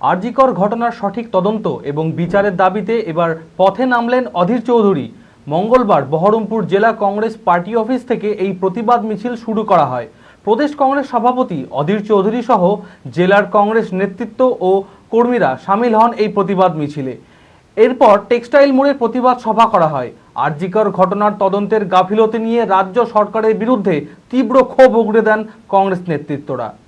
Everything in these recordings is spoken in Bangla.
আরজিকর ঘটনার সঠিক তদন্ত এবং বিচারের দাবিতে এবার পথে নামলেন অধীর চৌধুরী। মঙ্গলবার বহরমপুর জেলা কংগ্রেস পার্টি অফিস থেকে এই প্রতিবাদ মিছিল শুরু করা হয়। প্রদেশ কংগ্রেস সভাপতি অধীর চৌধুরী সহ জেলার কংগ্রেস নেতৃত্ব ও কর্মীরা সামিল হন এই প্রতিবাদ মিছিলে। এরপর টেক্সটাইল মোড়ে প্রতিবাদ সভা করা হয়। আরজিকর ঘটনার তদন্তের গাফিলতি নিয়ে রাজ্য সরকারের বিরুদ্ধে তীব্র ক্ষোভ উগড়ে দেন কংগ্রেস নেতৃত্বরা।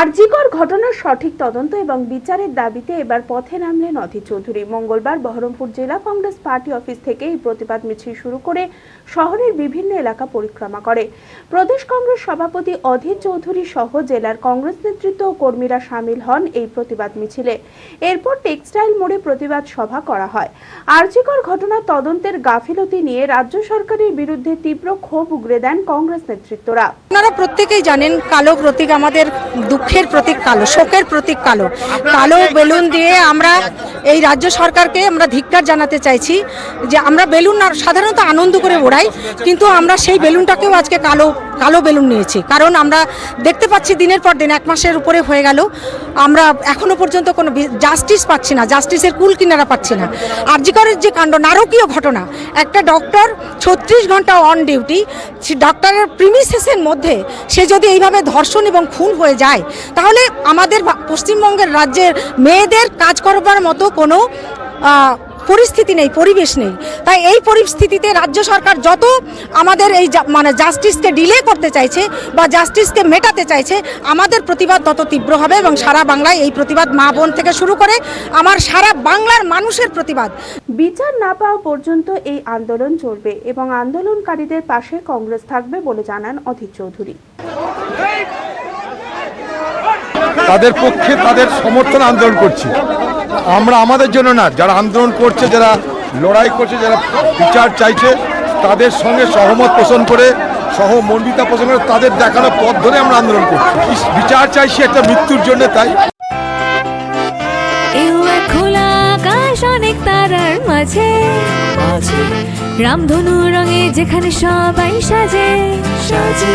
RG Kar ঘটনার সঠিক তদন্ত এবং বিচারের দাবিতে এবার পথে নামলেন অধীর চৌধুরী। মঙ্গলবার বহরমপুর জেলা কংগ্রেস পার্টি অফিস থেকে এই প্রতিবাদ মিছিল শুরু করে শহরের বিভিন্ন এলাকা পরিক্রমা করে। প্রদেশ কংগ্রেস সভাপতি অধীর চৌধুরী সহ জেলার কংগ্রেস নেতৃত্ব ও কর্মীরা সামিল হন এই প্রতিবাদ মিছিলে। এরপর টেক্সটাইল মোড়ে প্রতিবাদ সভা করা হয়। আরজিকর ঘটনার তদন্তের গাফিলতি নিয়ে রাজ্য সরকারের বিরুদ্ধে তীব্র ক্ষোভ উগরে দেন কংগ্রেস নেতৃত্বরা। আপনারা প্রত্যেকেই জানেন, কালো প্রতীক আমাদের দুঃখের প্রতীক কালো, শোকের প্রতীক কালো। কালো বেলুন দিয়ে আমরা এই রাজ্য সরকারকে আমরা ধিক্কার জানাতে চাইছি যে আমরা বেলুন সাধারণত আনন্দ করে ওড়াই, কিন্তু আমরা সেই বেলুনটাকেও আজকে কালো কালো বেলুন নিয়েছি। কারণ আমরা দেখতে পাচ্ছি দিনের পর দিন, এক মাসের উপরে হয়ে গেল। আমরা এখনও পর্যন্ত কোনো জাস্টিস পাচ্ছি না জাস্টিসের কুল কিনারা পাচ্ছি না। আরজিকরের যে কাণ্ড, নারকীয় ঘটনা, একটা ডক্টর ছত্রিশ ঘণ্টা অন ডিউটি ডক্টরের প্রিমিসেসের মধ্যে সে যদি এইভাবে ধর্ষণ এবং খুন হয়ে যায়, তাহলে আমাদের পশ্চিমবঙ্গের রাজ্যের মেয়েদের কাজ করবার মতো কোনো পরিস্থিতি নেই পরিবেশ নেই। তাই এই পরিস্থিতিতে রাজ্য সরকার যত আমাদের এই মানে জাস্টিসকে ডিলে করতে চাইছে বা জাস্টিসকে মেটাতে চাইছে আমাদের প্রতিবাদ তত তীব্র হবে এবং সারা বাংলায় এই প্রতিবাদ মা বোন থেকে শুরু করে আমার সারা বাংলার মানুষের প্রতিবাদ। বিচার না পাওয়া পর্যন্ত এই আন্দোলন চলবে এবং আন্দোলনকারীদের পাশে কংগ্রেস থাকবে বলে জানান অধীর চৌধুরী। তাদের পক্ষে তাদের সমর্থন আন্দোলন করছি। আমরা আমাদের জন্য না যারা আন্দোলন করছে যারা লড়াই করছে যারা বিচার চাইছে তাদের সঙ্গে সহমত পোষণ করে সহমন্ডিতা পোষণ করে তাদের দেখানো পথ ধরে আমরা আন্দোলন করছি। বিচার চাইছি একটা মৃত্যুর জন্য তাই? খোলা আকাশ অনেক তারার মাঝে। রামধনু রঙে যেখানে সবাই সাজে। সাজে।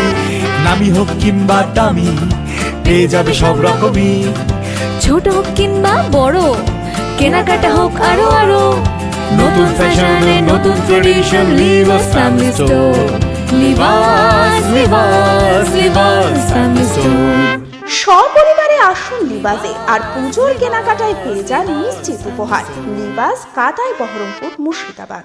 নামি হোক কিংবা দামি পেয়ে যাবে সব রকমই। ছোট হোক কিংবা বড় কেনাকাটা হোক আরও আরও। নতুন ফ্যাশনে নতুন tradition Libas family store Libas Libas Libas family store সপরিবারে আসুন লিবাসে আর পুজোর কেনাকাটায় পেয়ে যান নিশ্চিত উপহার। লিবাস কাদায় বহরমপুর মুর্শিদাবাদ।